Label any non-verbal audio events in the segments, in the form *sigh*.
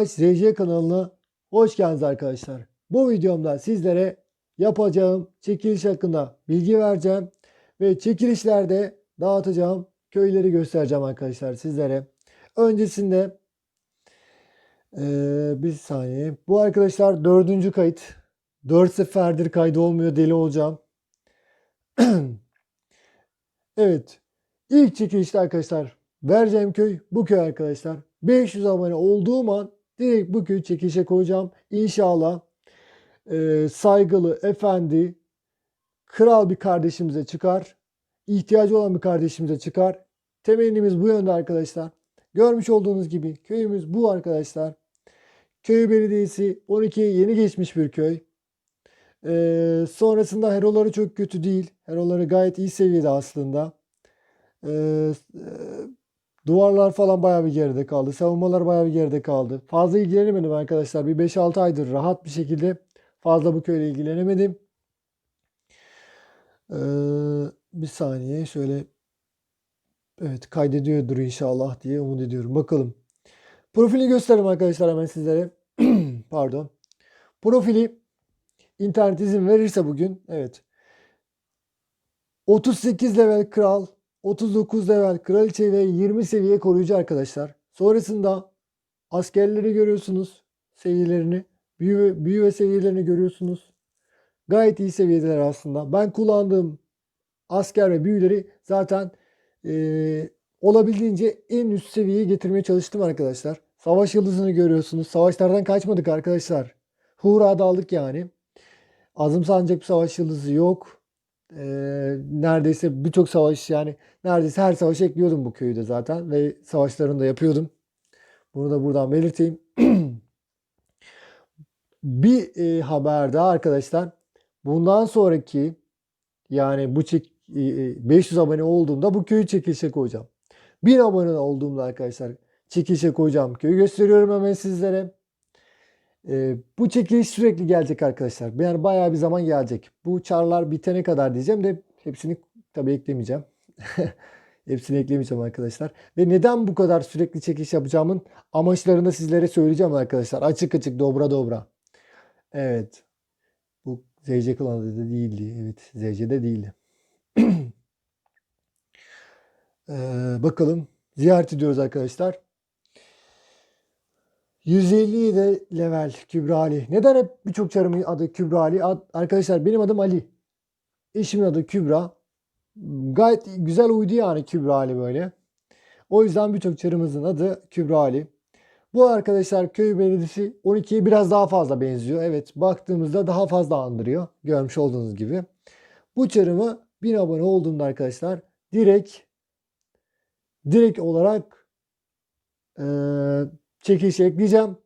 ZC kanalına hoş geldiniz arkadaşlar. Bu videomda sizlere yapacağım çekiliş hakkında bilgi vereceğim ve çekilişlerde dağıtacağım köyleri göstereceğim arkadaşlar sizlere. Öncesinde eee, bir saniye. Bu arkadaşlar dördüncü kayıt. Dört seferdir kaydı olmuyor deli olacağım. *clears throat* evet. İlk çekilişte arkadaşlar vereceğim köy bu köy arkadaşlar. 500 abone olduğum an direkt bu köyü çekilişe koyacağım. İnşallah e, saygılı, efendi, kral bir kardeşimize çıkar. İhtiyacı olan bir kardeşimize çıkar. Temennimiz bu yönde arkadaşlar. Görmüş olduğunuz gibi köyümüz bu arkadaşlar. Köy belediyesi 12'ye yeni geçmiş bir köy. Ee, sonrasında heroları çok kötü değil. Heroları gayet iyi seviyede aslında. Ee, duvarlar falan bayağı bir geride kaldı. Savunmalar bayağı bir geride kaldı. Fazla ilgilenemedim arkadaşlar. Bir 5-6 aydır rahat bir şekilde fazla bu köyle ilgilenemedim. Ee, bir saniye şöyle evet kaydediyordur inşallah diye umut ediyorum. Bakalım. Profili göstereyim arkadaşlar hemen sizlere. *clears throat* Pardon. Profili internet izin verirse bugün evet 38 level kral, 39 level kraliçe ve 20 seviye koruyucu arkadaşlar. Sonrasında askerleri görüyorsunuz seviyelerini. Büyü büyü ve seviyelerini görüyorsunuz. Gayet iyi seviyedeler aslında. Ben kullandığım asker ve büyüleri zaten eee, olabildiğince en üst seviyeye getirmeye çalıştım arkadaşlar. Savaş yıldızını görüyorsunuz. Savaşlardan kaçmadık arkadaşlar. Hurra'da aldık yani. Azımsanacak bir savaş yıldızı yok. Ee, neredeyse birçok savaş yani neredeyse her savaş ekliyordum bu köyde zaten ve savaşlarını da yapıyordum. Bunu da buradan belirteyim. *clears throat* bir e, haber daha arkadaşlar. Bundan sonraki yani bu çek, e, e, 500 abone olduğumda bu köyü çekilişe koyacağım. 1000 abone olduğumda arkadaşlar çekilişe koyacağım köyü gösteriyorum hemen sizlere. Ee, bu çekiliş sürekli gelecek arkadaşlar. Yani bayağı bir zaman gelecek. Bu çarlar bitene kadar diyeceğim de hepsini tabii eklemeyeceğim. *laughs* hepsini eklemeyeceğim arkadaşlar. Ve neden bu kadar sürekli çekiliş yapacağımın amaçlarını sizlere söyleyeceğim arkadaşlar. Açık açık dobra dobra. Evet. Bu ZC klanı da değildi. Evet ZC'de değildi. *clears throat* Ee, bakalım. Ziyaret ediyoruz arkadaşlar. 150 de level Kübra Ali. Neden hep birçok çarımın adı Kübra Ali? Ad- Arkadaşlar benim adım Ali. Eşimin adı Kübra. Gayet güzel uydu yani Kübra Ali böyle. O yüzden birçok çarımızın adı Kübra Ali. Bu arkadaşlar köy belediyesi 12'ye biraz daha fazla benziyor. Evet baktığımızda daha fazla andırıyor. Görmüş olduğunuz gibi. Bu çarımı 1000 abone olduğunda arkadaşlar direkt direkt olarak eee çekilişe ekleyeceğim.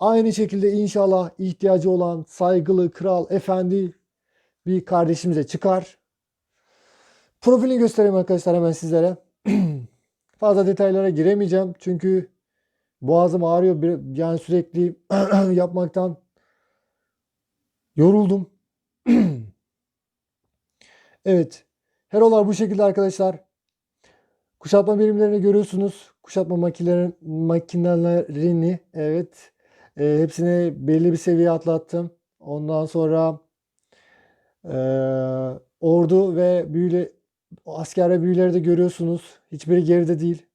Aynı şekilde inşallah ihtiyacı olan saygılı kral efendi bir kardeşimize çıkar. Profilini göstereyim arkadaşlar hemen sizlere. *clears throat* Fazla detaylara giremeyeceğim çünkü boğazım ağrıyor. Yani sürekli *clears throat* yapmaktan yoruldum. *clears throat* evet. Herolar bu şekilde arkadaşlar. Kuşatma birimlerini görüyorsunuz. Kuşatma makinelerini, makinelerini evet. E, hepsini belli bir seviye atlattım. Ondan sonra e, ordu ve büyüle asker ve büyüleri de görüyorsunuz. Hiçbiri geride değil.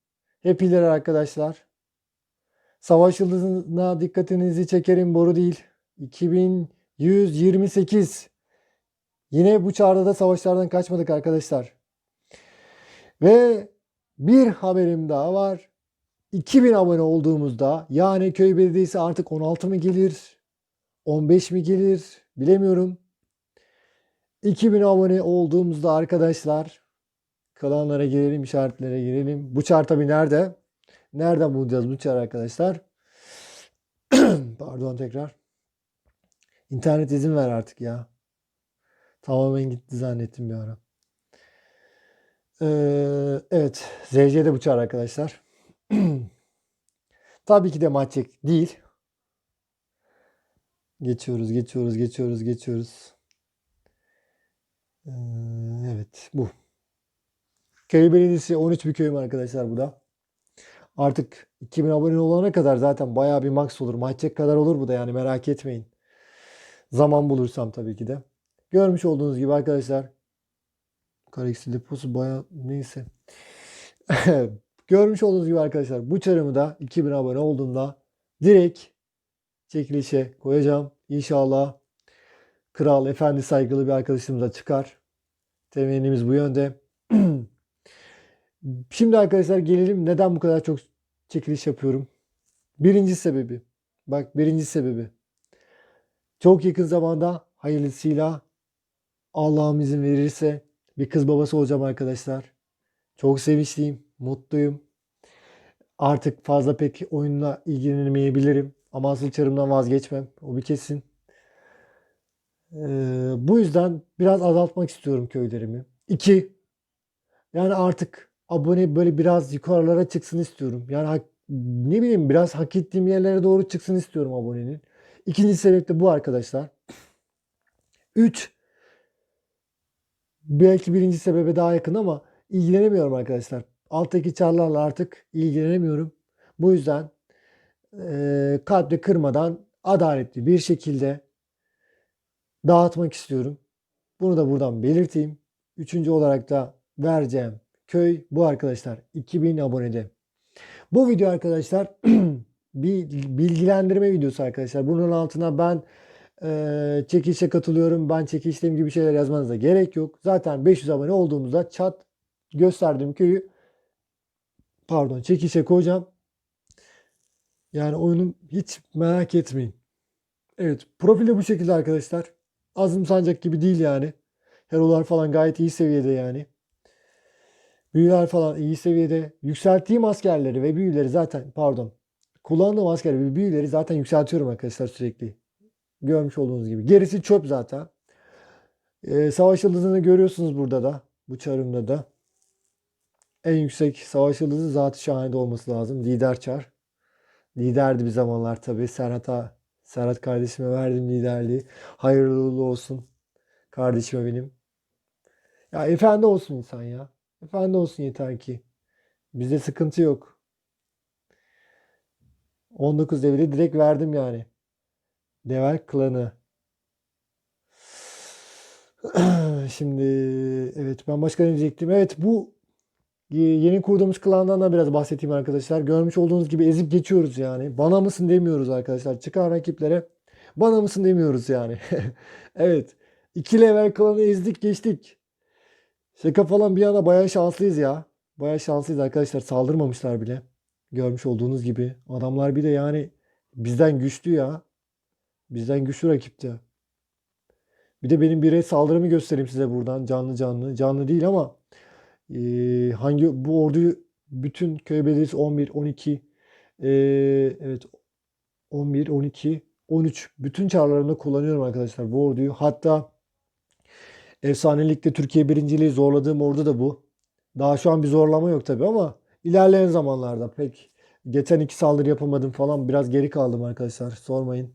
Hep ileri arkadaşlar. Savaş yıldızına dikkatinizi çekerim boru değil. 2128. Yine bu çağrıda da savaşlardan kaçmadık arkadaşlar. Ve bir haberim daha var. 2000 abone olduğumuzda yani köy belediyesi artık 16 mı gelir? 15 mi gelir? Bilemiyorum. 2000 abone olduğumuzda arkadaşlar kalanlara girelim, işaretlere girelim. Bu çar tabii nerede? Nereden bulacağız bu çar arkadaşlar? *clears throat* Pardon tekrar. İnternet izin ver artık ya. Tamamen gitti zannettim bir ara. Ee, evet. ZC'de bu çağır arkadaşlar. *clears throat* Tabii ki de maç çek değil. Geçiyoruz, geçiyoruz, geçiyoruz, geçiyoruz. Ee, evet, bu. Köy Belediyesi 13 bir köyüm arkadaşlar bu da. Artık 2000 abone olana kadar zaten bayağı bir max olur. Maçacak kadar olur bu da yani merak etmeyin. Zaman bulursam tabii ki de. Görmüş olduğunuz gibi arkadaşlar. Kareksi deposu bayağı neyse. *laughs* Görmüş olduğunuz gibi arkadaşlar bu çarımı da 2000 abone olduğunda direkt çekilişe koyacağım. İnşallah kral, efendi saygılı bir arkadaşımıza çıkar. Temennimiz bu yönde. *clears throat* Şimdi arkadaşlar gelelim neden bu kadar çok çekiliş yapıyorum. Birinci sebebi. Bak birinci sebebi. Çok yakın zamanda hayırlısıyla Allah'ım izin verirse bir kız babası olacağım arkadaşlar. Çok sevinçliyim, mutluyum. Artık fazla pek oyunla ilgilenemeyebilirim. Ama asıl çarımdan vazgeçmem. O bir kesin. Ee, bu yüzden biraz azaltmak istiyorum köylerimi. İki, yani artık abone böyle biraz yukarılara çıksın istiyorum. Yani hak- ne bileyim biraz hak ettiğim yerlere doğru çıksın istiyorum abonenin. İkinci sebep de bu arkadaşlar. Üç, belki birinci sebebe daha yakın ama ilgilenemiyorum arkadaşlar. Alttaki çarlarla artık ilgilenemiyorum. Bu yüzden eee kalple kırmadan adaletli bir şekilde dağıtmak istiyorum. Bunu da buradan belirteyim. Üçüncü olarak da vereceğim köy bu arkadaşlar 2000 abonede. Bu video arkadaşlar *clears throat* bir bilgilendirme videosu arkadaşlar. Bunun altına ben eee çekilişe katılıyorum, ben çekilişteyim gibi şeyler yazmanıza gerek yok. Zaten 500 abone olduğumuzda chat gösterdiğim köyü pardon çekilişe koyacağım. Yani oyunun hiç merak etmeyin. Evet profilde bu şekilde arkadaşlar. Azım Sancak gibi değil yani. Hero'lar falan gayet iyi seviyede yani. Büyüler falan iyi seviyede. Yükselttiğim askerleri ve büyüleri zaten pardon. Kullandığım askerleri ve büyüleri zaten yükseltiyorum arkadaşlar sürekli. Görmüş olduğunuz gibi. Gerisi çöp zaten. Ee, savaş yıldızını görüyorsunuz burada da. Bu çarımda da. En yüksek savaş yıldızı Zat-ı Şahane'de olması lazım. Lider çar. Liderdi bir zamanlar tabii. Serhat'a, Serhat kardeşime verdim liderliği. Hayırlı uğurlu olsun. Kardeşime benim. Ya efendi olsun insan ya. Efendi olsun yeter ki. Bizde sıkıntı yok. 19 devri direkt verdim yani. Devel klanı. *clears throat* Şimdi evet ben başka ne diyecektim? Evet bu yeni kurduğumuz klandan da biraz bahsedeyim arkadaşlar. Görmüş olduğunuz gibi ezip geçiyoruz yani. Bana mısın demiyoruz arkadaşlar. Çıkan rakiplere bana mısın demiyoruz yani. *laughs* Evet. 2 level klanı ezdik geçtik. Şaka falan bir yana bayağı şanslıyız ya. Bayağı şanslıyız arkadaşlar. Saldırmamışlar bile. Görmüş olduğunuz gibi. Adamlar bir de yani bizden güçlü ya. Bizden güçlü rakipti. Bir de benim birey saldırımı göstereyim size buradan canlı canlı. Canlı değil ama eee, hangi bu orduyu bütün köy belediyesi 11, 12 eee, evet 11, 12, 13 bütün çarlarında kullanıyorum arkadaşlar bu orduyu. Hatta efsanelikte Türkiye birinciliği zorladığım ordu da bu. Daha şu an bir zorlama yok tabii ama ilerleyen zamanlarda pek geçen iki saldırı yapamadım falan biraz geri kaldım arkadaşlar sormayın.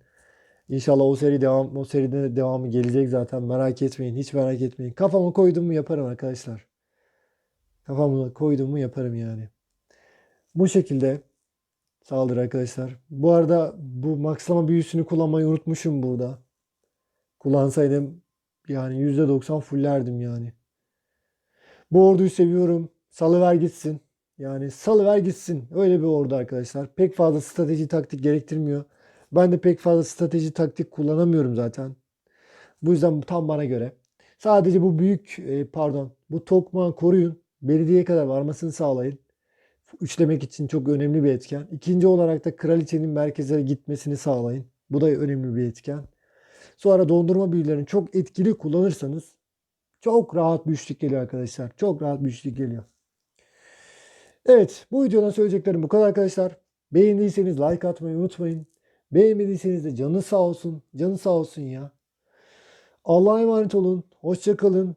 İnşallah o seri devam o seride de devamı gelecek zaten merak etmeyin hiç merak etmeyin. Kafama koydum mu yaparım arkadaşlar. Kafama koydum mu yaparım yani. Bu şekilde saldırı arkadaşlar. Bu arada bu makslama büyüsünü kullanmayı unutmuşum burada. Kullansaydım yani %90 fullerdim yani. Bu orduyu seviyorum. Salıver gitsin. Yani salıver gitsin. Öyle bir ordu arkadaşlar. Pek fazla strateji taktik gerektirmiyor. Ben de pek fazla strateji taktik kullanamıyorum zaten. Bu yüzden tam bana göre. Sadece bu büyük e, pardon bu tokmağı koruyun. Belediyeye kadar varmasını sağlayın. Üçlemek için çok önemli bir etken. İkinci olarak da kraliçenin merkezlere gitmesini sağlayın. Bu da önemli bir etken. Sonra dondurma büyülerini çok etkili kullanırsanız çok rahat bir üçlük geliyor arkadaşlar. Çok rahat bir üçlük geliyor. Evet bu videodan söyleyeceklerim bu kadar arkadaşlar. Beğendiyseniz like atmayı unutmayın. Beğenmediyseniz de canı sağ olsun. Canı sağ olsun ya. Allah'a emanet olun. Hoşça kalın.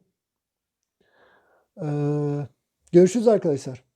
Ee, görüşürüz arkadaşlar.